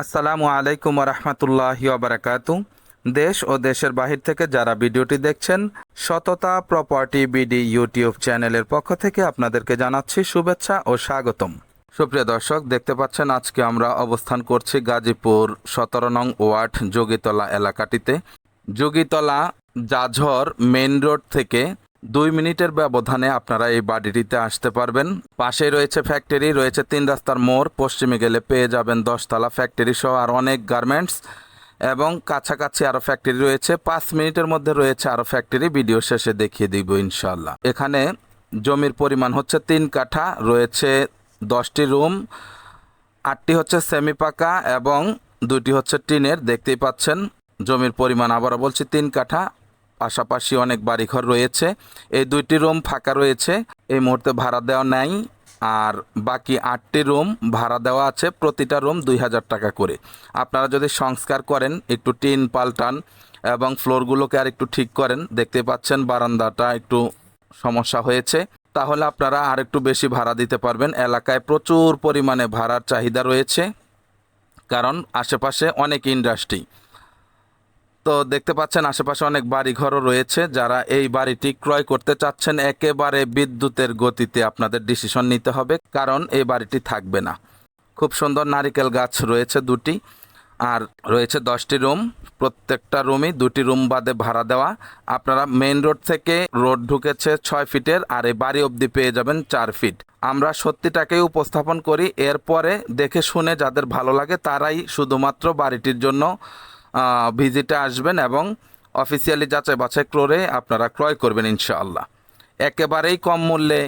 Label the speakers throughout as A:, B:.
A: আসসালামু আলাইকুম রহমতুল্লাহ বারাকাতু দেশ ও দেশের বাহির থেকে যারা ভিডিওটি দেখছেন, সততা প্রপার্টি বিডি ইউটিউব চ্যানেলের পক্ষ থেকে আপনাদেরকে জানাচ্ছি শুভেচ্ছা ও স্বাগতম। সুপ্রিয় দর্শক, দেখতে পাচ্ছেন আজকে আমরা অবস্থান করছি গাজীপুর সতেরো নং ওয়ার্ড যোগীতলা এলাকাটিতে। যোগীতলা, জাঝর, মেইন রোড থেকে দুই মিনিটের ব্যবধানে আপনারা এই বাড়িটিতে আসতে পারবেন। পাশেই রয়েছে ফ্যাক্টরি রয়েছে তিন রাস্তার মোড়। পশ্চিমে গেলে পেয়ে যাবেন দশতলা ফ্যাক্টরি সহ আর অনেক গার্মেন্টস এবং কাছাকাছি আরও ফ্যাক্টরি রয়েছে। পাঁচ মিনিটের মধ্যে রয়েছে আরও ফ্যাক্টরি ভিডিও শেষে দেখিয়ে দিব ইনশাল্লাহ এখানে জমির পরিমাণ হচ্ছে তিন কাঠা, রয়েছে দশটি রুম আটটি হচ্ছে সেমি পাকা এবং দুটি হচ্ছে টিনের। দেখতেই পাচ্ছেন, জমির পরিমাণ আবারও বলছি তিন কাঠা। পাশাপাশি অনেক বাড়িঘর রয়েছে। এই দুইটি রুম ফাঁকা রয়েছে। এই মুহূর্তে ভাড়া দেওয়া নাই। আর বাকি আটটি রুম ভাড়া দেওয়া আছে। প্রতিটা রুম দুই হাজার টাকা করে। আপনারা যদি সংস্কার করেন, একটু টিন পাল্টান এবং ফ্লোরগুলোকে আর একটু ঠিক করেন, দেখতে পাচ্ছেন বারান্দাটা একটু সমস্যা হয়েছে। তাহলে আপনারা আর একটু বেশি ভাড়া দিতে পারবেন। এলাকায় প্রচুর পরিমাণে ভাড়ার চাহিদা রয়েছে। কারণ আশেপাশে অনেক ইন্ডাস্ট্রি। তো দেখতে পাচ্ছেন আশেপাশে অনেক বাড়িঘরও রয়েছে যারা এই বাড়িটি ক্রয় করতে চাচ্ছেন। একেবারে বিদ্যুতের গতিতে আপনাদের ডিসিশন নিতে হবে, কারণ এই বাড়িটি থাকবে না। খুব সুন্দর নারিকেল গাছ রয়েছে দুটি, আর রয়েছে দশটি রুম। প্রত্যেকটা রুমই দুটি রুম বাদে ভাড়া দেওয়া। আপনারা মেইন রোড থেকে রোড ঢুকেছে ছয় ফিটের, আর এই বাড়ি অবধি পেয়ে যাবেন চার ফিট। আমরা সত্যিটাকেই উপস্থাপন করি, এরপরে দেখে শুনে যাদের ভালো লাগে তারাই শুধুমাত্র বাড়িটির জন্য ভিজিটে আসবেন এবং অফিসিয়ালি যাচাই বাছাই করে আপনারা ক্রয় করবেন ইনশাআল্লাহ। একেবারেই কম মূল্যে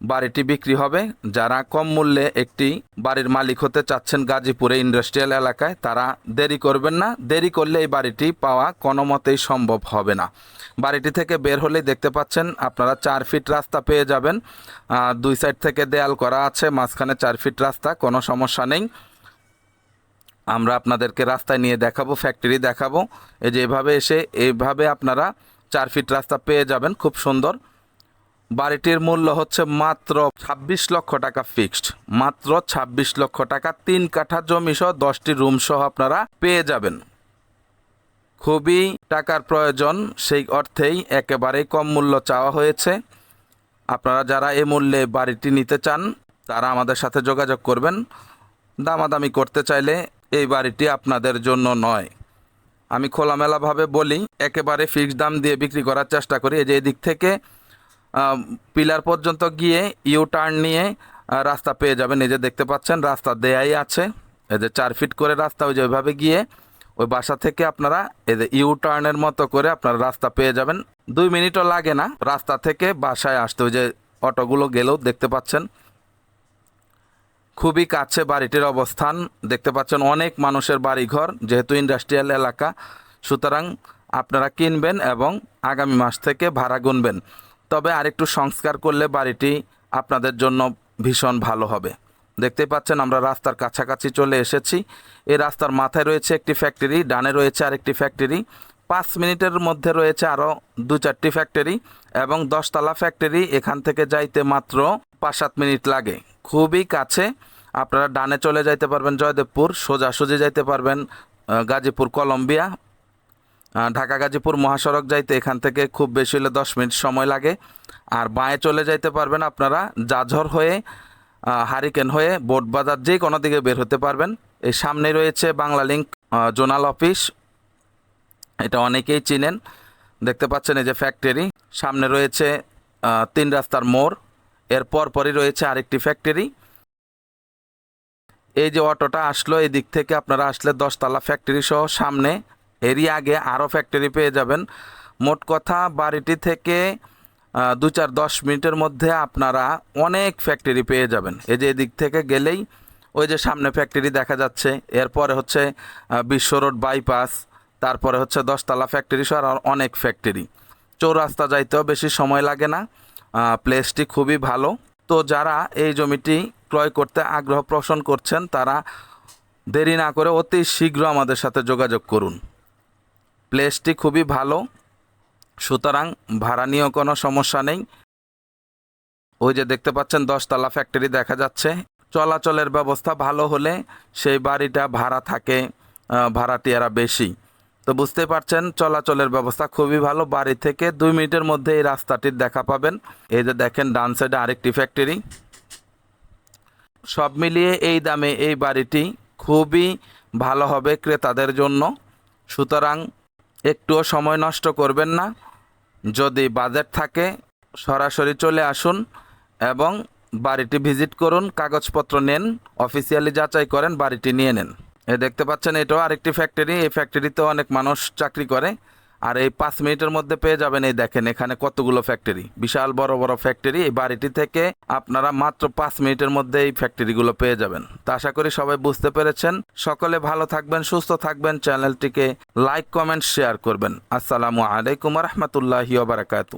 A: বাড়িটি বিক্রি হবে। যারা কম মূল্যে একটি বাড়ির মালিক হতে চাচ্ছেন গাজীপুরে ইন্ডাস্ট্রিয়াল এলাকায়, তারা দেরি করবেন না। দেরি করলে এই বাড়িটি পাওয়া কোনো মতেই সম্ভব হবে না। বাড়িটি থেকে বের হলেই দেখতে পাচ্ছেন আপনারা চার ফিট রাস্তা পেয়ে যাবেন। দুই সাইড থেকে দেয়াল করা আছে, মাঝখানে চার ফিট রাস্তা, কোনো সমস্যা নেই। আমরা আপনাদেরকে রাস্তায় নিয়ে দেখাবো ফ্যাক্টরি দেখাবো। এই যে এভাবে এসে এইভাবে আপনারা চার ফিট রাস্তা পেয়ে যাবেন, খুব সুন্দর। বাড়িটির মূল্য হচ্ছে মাত্র ছাব্বিশ লক্ষ টাকা ফিক্সড মাত্র ছাব্বিশ লক্ষ টাকা, তিন কাঠা জমি সহ দশটি রুম সহ আপনারা পেয়ে যাবেন। খুবই টাকার প্রয়োজন, সেই অর্থেই একেবারেই কম মূল্য চাওয়া হয়েছে। আপনারা যারা এ মূল্যে বাড়িটি নিতে চান, তারা আমাদের সাথে যোগাযোগ করবেন। দামাদামি করতে চাইলে এই বাড়িটি আপনাদের জন্য নয়। আমি খোলামেলাভাবে বলি, একেবারে ফিক্সড দাম দিয়ে বিক্রি করার চেষ্টা করি। এই যে এদিক থেকে পিলার পর্যন্ত গিয়ে ইউ টার্ন নিয়ে রাস্তা পেয়ে যাবেন। এই যে দেখতে পাচ্ছেন, রাস্তা দেয়াই আছে। এই যে চার ফিট করে রাস্তা, ওই যে ওইভাবে গিয়ে ওই বাসা থেকে আপনারা এই যে ইউ টার্নের মতো করে আপনারা রাস্তা পেয়ে যাবেন। দুই মিনিটও লাগে না রাস্তা থেকে বাসায় আসতে। ওই যে অটোগুলো গেলেও দেখতে পাচ্ছেন খুবই কাছে বাড়িটির অবস্থান। দেখতে পাচ্ছেন অনেক মানুষের বাড়িঘর, যেহেতু ইন্ডাস্ট্রিয়াল এলাকা। সুতরাং আপনারা কিনবেন এবং আগামী মাস থেকে ভাড়া গুনবেন। তবে আরেকটু সংস্কার করলে বাড়িটি আপনাদের জন্য ভীষণ ভালো হবে। দেখতেই পাচ্ছেন আমরা রাস্তার কাছাকাছি চলে এসেছি। এই রাস্তার মাথায় রয়েছে একটি ফ্যাক্টরি ডানে রয়েছে আরেকটি ফ্যাক্টরি পাঁচ মিনিটের মধ্যে রয়েছে আরও দু চারটি ফ্যাক্টরি এবং দশতলা ফ্যাক্টরি এখান থেকে যাইতে মাত্র পাঁচ সাত মিনিট লাগে। খুবই কাছে। আপনারা ডানে চলে যাইতে পারবেন জয়দেবপুর সোজাসুজি যাইতে পারবেন গাজীপুর, কলম্বিয়া। ঢাকা, গাজীপুর, মহাসড়ক যাইতে এখান থেকে খুব বেশি হলে দশ মিনিট সময় লাগে। আর বাঁয়ে চলে যাইতে পারবেন আপনারা জাঝর হয়ে হারিকেন হয়ে, বোট বাজার যে কোনো দিকে বের হতে পারবেন। এই সামনে রয়েছে বাংলা লিঙ্ক জোনাল অফিস। এটা অনেকেই চিনেন। দেখতে পাচ্ছেন এই যে ফ্যাক্টরি সামনে রয়েছে তিন রাস্তার মোড়। এর পরপরই রয়েছে আরেকটি ফ্যাক্টরি এই যে অটোটা আসলো এই দিক থেকে আপনারা আসলে দশতলা ফ্যাক্টরি সহ সামনে, এরই আগে আরও ফ্যাক্টরি পেয়ে যাবেন। মোট কথা, বাড়িটি থেকে দু চার দশ মিনিটের মধ্যে আপনারা অনেক ফ্যাক্টরি পেয়ে যাবেন। এই যে এদিক থেকে গেলেই ওই যে সামনে ফ্যাক্টরি দেখা যাচ্ছে। এরপরে হচ্ছে বিশ্ব রোড বাইপাস তারপরে হচ্ছে দশতলা ফ্যাক্টরি সহ আর অনেক ফ্যাক্টরি চৌরাস্তা যাইতেও বেশি সময় লাগে না। প্লেসটি খুবই ভালো। তো যারা এই জমিটি ক্রয় করতে আগ্রহ পোষণ করছেন তারা দেরি না করে অতি শীঘ্র আমাদের সাথে যোগাযোগ করুন। প্লেসটি খুবই ভালো সুতরাং ভাড়া নিয়েও কোনো সমস্যা নেই। ওই যে দেখতে পাচ্ছেন দশতলা ফ্যাক্টরি দেখা যাচ্ছে। চলাচলের ব্যবস্থা ভালো হলে সেই বাড়িটা ভাড়া থাকে আহ, ভাড়াটিয়ারা বেশি। তো বুঝতে পারছেন, চলাচলের ব্যবস্থা খুবই ভালো। বাড়ি থেকে দুই মিনিটের মধ্যে এই রাস্তাটির দেখা পাবেন। এই যে দেখেন, ডান সাইডে আরেকটি ফ্যাক্টরি সব মিলিয়ে এই দামে এই বাড়িটি খুবই ভালো হবে ক্রেতাদের জন্য। সুতরাং একটুও সময় নষ্ট করবেন না। যদি বাজেট থাকে, সরাসরি চলে আসুন এবং বাড়িটি ভিজিট করুন, কাগজপত্র নেন অফিসিয়ালি যাচাই করেন, বাড়িটি নিয়ে নেন। এ, দেখতে পাচ্ছেন, এটাও আরেকটি ফ্যাক্টরি এই ফ্যাক্টরিতে অনেক মানুষ চাকরি করে। আর এই পাঁচ মিনিটের মধ্যে পেয়ে যাবেন এই দেখেন, এখানে কতগুলো ফ্যাক্টরি বিশাল বড় বড় ফ্যাক্টরি এই বাড়িটি থেকে আপনারা মাত্র পাঁচ মিনিটের মধ্যে এই ফ্যাক্টরিগুলো পেয়ে যাবেন। তা আশা করি সবাই বুঝতে পেরেছেন। সকলে ভালো থাকবেন, সুস্থ থাকবেন। চ্যানেলটিকে লাইক, কমেন্ট শেয়ার করবেন। আসসালামু আলাইকুম রহমতুল্লাহি বারাকাতু